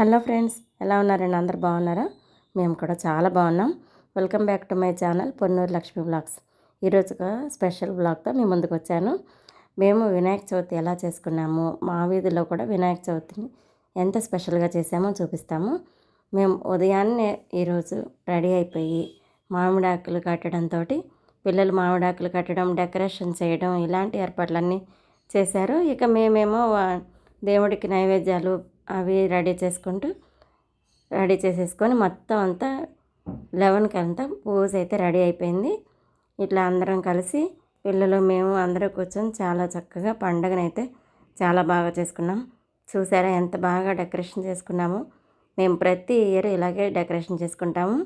Hello friends ఎలా ఉన్నారండి? అందరు బాగున్నారా? మేము కూడా చాలా బాగున్నాం. Welcome back to my channel Ponnuru Lakshmi blogs. ఈరోజు ఒక స్పెషల్ బ్లాగ్తో మీ ముందుకు వచ్చాను. మేము వినాయక చవితి ఎలా చేసుకున్నాము మా వీధిలో కూడా వినాయక చవితిని ఎంత స్పెషల్గా చేసామో చూపిస్తాము. మేము ఉదయాన్నే ఈరోజు రెడీ అయిపోయి మామిడాకులు కట్టడంతో పిల్లలు మామిడాకులు కట్టడం డెకరేషన్ చేయడం ఇలాంటి ఏర్పాట్లన్నీ చేశారు. ఇక మేమేమో వా- దేవుడికి నైవేద్యాలు అవి రెడీ చేసుకుంటూ రెడీ చేసేసుకొని మొత్తం అంతా లెవెన్కి అంతా పూజ అయితే రెడీ అయిపోయింది. ఇట్లా అందరం కలిసి పిల్లలు మేము అందరూ కూర్చొని చాలా చక్కగా పండగనైతే చాలా బాగా చేసుకున్నాం. చూసారా ఎంత బాగా డెకరేషన్ చేసుకున్నాము. మేము ప్రతి ఇయర్ ఇలాగే డెకరేషన్ చేసుకుంటాము.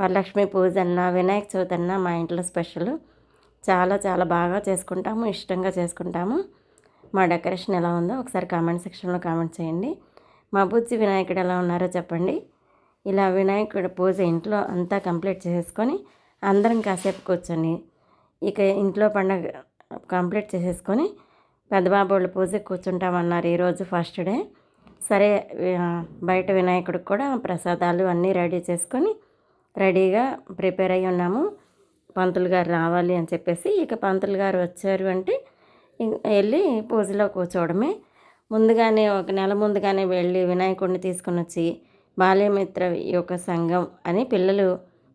వరలక్ష్మి పూజ అన్నా వినాయక చవితి అన్నా మా ఇంట్లో స్పెషల్. చాలా చాలా బాగా చేసుకుంటాము ఇష్టంగా చేసుకుంటాము. మా డెకరేషన్ ఎలా ఉందో ఒకసారి కామెంట్ సెక్షన్లో కామెంట్ చేయండి. మా బుజ్జి వినాయకుడు ఎలా ఉన్నారో చెప్పండి. ఇలా వినాయకుడు పూజ ఇంట్లో అంతా కంప్లీట్ చేసేసుకొని అందరం కాసేపు కూర్చొని ఇక ఇంట్లో పండగ కంప్లీట్ చేసేసుకొని పెద్దబాబు పూజ పూజకి కూర్చుంటామన్నారు ఈరోజు ఫస్ట్ డే. సరే బయట వినాయకుడికి కూడా ప్రసాదాలు అన్నీ రెడీ చేసుకొని రెడీగా ప్రిపేర్ అయ్యి ఉన్నాము. పంతులు గారు రావాలి అని చెప్పేసి ఇక పంతులు గారు వచ్చారు అంటే వెళ్ళి పూజలో కూర్చోవడమే. ముందుగానే ఒక నెల ముందుగానే వెళ్ళి వినాయకుడిని తీసుకొని వచ్చి బాల్యమిత్ర యొక్క సంఘం అని పిల్లలు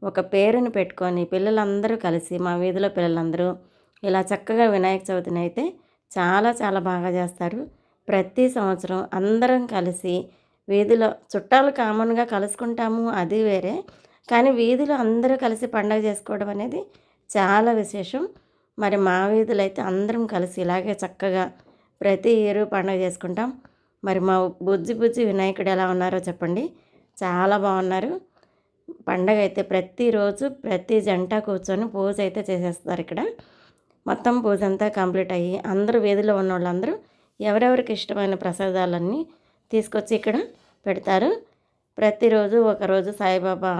ఒక పేరుని పెట్టుకొని పిల్లలందరూ కలిసి మా వీధిలో పిల్లలందరూ ఇలా చక్కగా వినాయక చవితిని అయితే చాలా చాలా బాగా చేస్తారు. ప్రతి సంవత్సరం అందరం కలిసి వీధిలో చుట్టాలు కామన్గా కలుసుకుంటాము అది వేరే. కానీ వీధిలో అందరూ కలిసి పండగ చేసుకోవడం అనేది చాలా విశేషం. మరి మా వీధులు అయితే అందరం కలిసి ఇలాగే చక్కగా ప్రతి ఇయర్ పండగ చేసుకుంటాం. మరి మా బుజ్జి బుజ్జి వినాయకుడు ఎలా ఉన్నారో చెప్పండి. చాలా బాగున్నారు. పండగ అయితే ప్రతిరోజు ప్రతి జంట కూర్చొని పూజ అయితే చేసేస్తారు ఇక్కడ. మొత్తం పూజ అంతా కంప్లీట్ అయ్యి అందరూ వీధిలో ఉన్న వాళ్ళందరూ ఎవరెవరికి ఇష్టమైన ప్రసాదాలన్నీ తీసుకొచ్చి ఇక్కడ పెడతారు. ప్రతిరోజు ఒకరోజు సాయిబాబా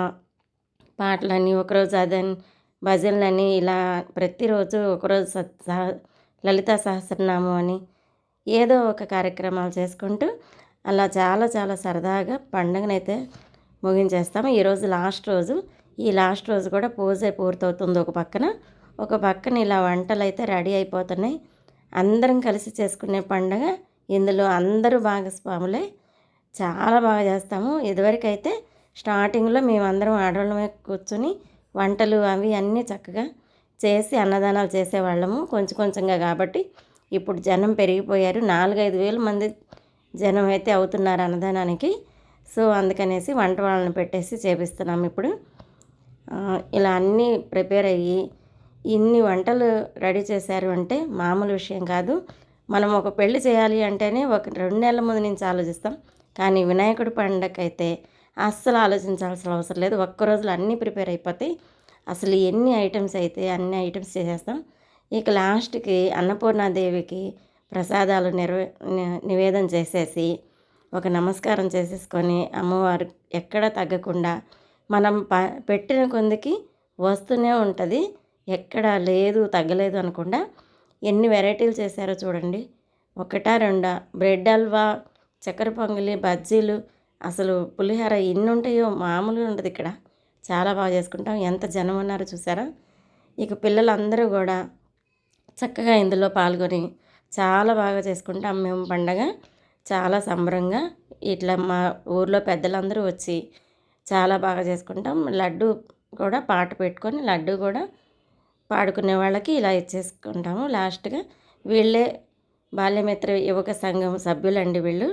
పాటలని ఒకరోజు అదని భజనలని ఇలా ప్రతిరోజు ఒకరోజు సత్ సహ- లలితా సహస్రనామం అని ఏదో ఒక కార్యక్రమాలు చేసుకుంటూ అలా చాలా చాలా సరదాగా పండుగనైతే ముగించేస్తాము. ఈరోజు లాస్ట్ రోజు. ఈ లాస్ట్ రోజు కూడా పూజ పూర్తవుతుంది ఒక పక్కన. ఒక పక్కన ఇలా వంటలు అయితే రెడీ అయిపోతున్నాయి. అందరం కలిసి చేసుకునే పండుగ. ఇందులో అందరూ భాగస్వాములే చాలా బాగా చేస్తాము. ఇదివరకైతే స్టార్టింగ్లో మేమందరం ఆడవాళ్ళమే కూర్చొని వంటలు అవి అన్నీ చక్కగా చేసి అన్నదానాలు చేసేవాళ్ళము కొంచెం కొంచెంగా కాబట్టి ఇప్పుడు జనం పెరిగిపోయారు. నాలుగైదు వేల మంది జనం అయితే అవుతున్నారు అన్నదానానికి. సో అందుకనేసి వంట వాళ్ళని పెట్టేసి చేపిస్తున్నాం ఇప్పుడు. ఇలా అన్నీ ప్రిపేర్ అయ్యి ఇన్ని వంటలు రెడీ చేశారు అంటే మామూలు విషయం కాదు. మనం ఒక పెళ్ళి చేయాలి అంటేనే ఒక రెండు నెలల ముందు నుంచి ఆలోచిస్తాం. కానీ వినాయకుడి పండగ అయితే అస్సలు ఆలోచించాల్సిన అవసరం లేదు. ఒక్క రోజులో అన్నీ ప్రిపేర్ అయిపోతాయి. అసలు ఎన్ని ఐటమ్స్ అయితే అన్ని ఐటమ్స్ చేసేస్తాం. ఇక లాస్ట్కి అన్నపూర్ణాదేవికి ప్రసాదాలు నిర్వ నివేదం నివేదన చేసేసి ఒక నమస్కారం చేసేసుకొని అమ్మవారు ఎక్కడ తగ్గకుండా మనం ప పెట్టిన కొందికి వస్తూనే ఉంటుంది. ఎక్కడ లేదు తగ్గలేదు అనకుండా ఎన్ని వెరైటీలు చేశారో చూడండి. ఒకటా రెండా బ్రెడ్ హల్వా చక్కెర పొంగలి బజ్జీలు అసలు పులిహోర ఎన్ని ఉంటాయో మామూలుగా ఉండదు ఇక్కడ. చాలా బాగా చేసుకుంటాం. ఎంత జనం ఉన్నారో చూసారా? ఇక పిల్లలందరూ కూడా చక్కగా ఇందులో పాల్గొని చాలా బాగా చేసుకుంటాం మేము పండగ. చాలా సంబరంగా ఇట్లా మా ఊర్లో పెద్దలందరూ వచ్చి చాలా బాగా చేసుకుంటాం. లడ్డు కూడా పాట పెట్టుకొని లడ్డు కూడా పాడుకునే వాళ్ళకి ఇలా ఇచ్చేసుకుంటాము. లాస్ట్గా వీళ్ళే బాల్యమిత్ర యువక సంఘం సభ్యులండి వీళ్ళు.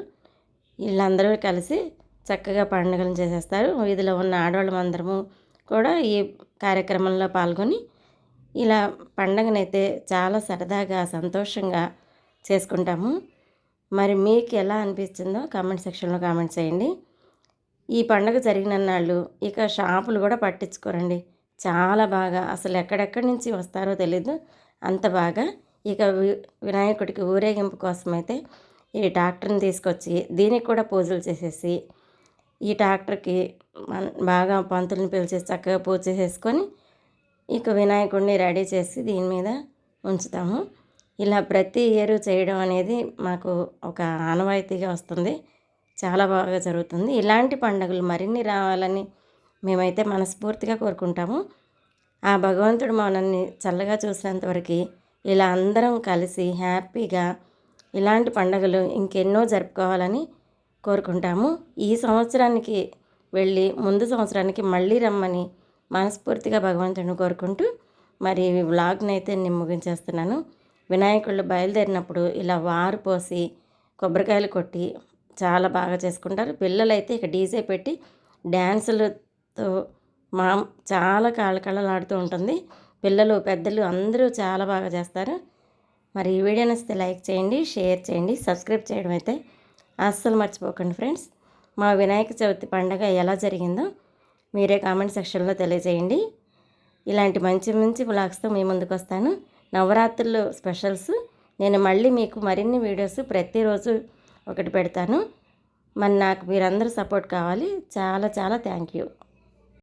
వీళ్ళందరూ కలిసి చక్కగా పండుగలు చేసేస్తారు. వీధిలో ఉన్న ఆడవాళ్ళమందరము కూడా ఈ కార్యక్రమంలో పాల్గొని ఇలా పండగనైతే చాలా సరదాగా సంతోషంగా చేసుకుంటాము. మరి మీకు ఎలా అనిపించిందో కామెంట్ సెక్షన్లో కామెంట్ చేయండి. ఈ పండగ జరిగిన నాళ్ళు ఇక షాపులు కూడా పట్టించుకోరండి. చాలా బాగా అసలు ఎక్కడెక్కడి నుంచి వస్తారో తెలీదు. అంత బాగా. ఇక వి- వినాయకుడికి ఊరేగింపు కోసమైతే ఈ ట్రాక్టర్ని తీసుకొచ్చి దీనికి కూడా పూజలు చేసేసి ఈ ట్రాక్టర్కి బాగా పంతుల్ని పిలిచేసి చక్కగా పూజ చేసేసుకొని ఇక వినాయకుడిని రెడీ చేసి దీని మీద ఉంచుతాము. ఇలా ప్రతి ఇయర్ చేయడం అనేది మాకు ఒక ఆనవాయితీగా వస్తుంది. చాలా బాగా జరుగుతుంది. ఇలాంటి పండుగలు మరిన్ని రావాలని మేమైతే మనస్ఫూర్తిగా కోరుకుంటాము. ఆ భగవంతుడు మనల్ని చల్లగా చూసినంతవరకు ఇలా అందరం కలిసి హ్యాపీగా ఇలాంటి పండుగలు ఇంకెన్నో జరుపుకోవాలని కోరుకుంటాము. ఈ సంవత్సరానికి వెళ్ళి ముందు సంవత్సరానికి మళ్ళీ రమ్మని మనస్ఫూర్తిగా భగవంతుడిని కోరుకుంటూ మరి వ్లాగ్ని అయితే నేను ముగించేస్తున్నాను. వినాయకుళ్ళు బయలుదేరినప్పుడు ఇలా వారు పోసి కొబ్బరికాయలు కొట్టి చాలా బాగా చేసుకుంటారు. పిల్లలైతే ఇక డీజే పెట్టి డ్యాన్సులతో మా చాలా కళకళలాడుతూ ఉంటుంది. పిల్లలు పెద్దలు అందరూ చాలా బాగా చేస్తారు. మరి ఈ వీడియో నచ్చితే లైక్ చేయండి షేర్ చేయండి సబ్స్క్రైబ్ చేయడం అయితే అస్సలు మర్చిపోకండి ఫ్రెండ్స్. మా వినాయక చవితి పండగ ఎలా జరిగిందో మీరే కామెంట్ సెక్షన్లో తెలియజేయండి. ఇలాంటి మంచి మంచి బ్లాగ్స్తో మీ ముందుకు వస్తాను. నవరాత్రులు స్పెషల్స్. నేను మళ్ళీ మీకు మరిన్ని వీడియోస్ ప్రతిరోజు ఒకటి పెడతాను. మరి నాకు మీరందరూ సపోర్ట్ కావాలి. చాలా చాలా థ్యాంక్ యూ.